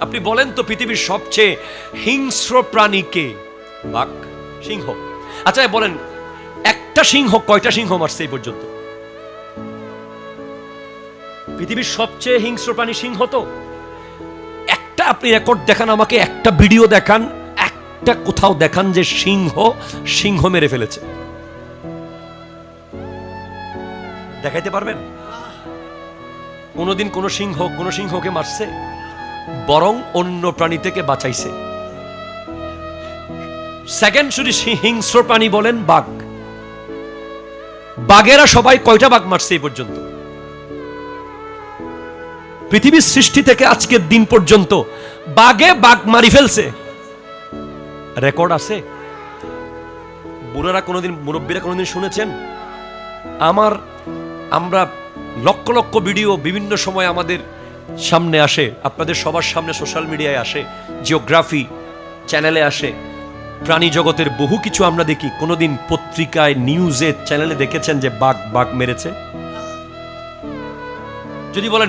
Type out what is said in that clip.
আপনি বলেন তো পৃথিবীর সবচেয়ে হিংস্র প্রাণী কে? বাঘ সিংহ। আচ্ছা বলেন, একটা সিংহ, কয়টা সিংহ মারছে এই পর্যন্ত? পৃথিবীর সবচেয়ে হিংস্র প্রাণী সিংহ তো? একটা আপনি রেকর্ড দেখান আমাকে, একটা ভিডিও দেখান, একটা কোথাও দেখান যে সিংহ সিংহ মেরে ফেলেছে। দেখাইতে পারবেন? কোনোদিন কোনো সিংহ, কোনো সিংহকে মারছে? বরং অন্য প্রাণী থেকে বাঁচাইছে। সেকেন্ড শুধু হিংস্র প্রাণী বলেন বাঘ। বাঘেরা সবাই কয়টা বাঘ মারছে এই পর্যন্ত? পৃথিবীর সৃষ্টি থেকে আজকের দিন পর্যন্ত বাঘে বাঘ মারি ফেলছে। রেকর্ড আছে? বুড়ারা কোনোদিন, মুরব্বীরা কোনোদিন শুনেছেন? আমার, আমরা লক্ষ লক্ষ ভিডিও বিভিন্ন সময় আমাদের সামনে আসে, আপনাদের সবার সামনে সোশ্যাল মিডিয়ায় আসে জিওগ্রাফি চ্যানেলে আসে। প্রাণী জগতের বহু কিছু আমরা দেখি। কোনোদিন পত্রিকায় নিউজে চ্যানেলে দেখেছেন যে বাঘ বাঘ মেরেছে? যদি বলেন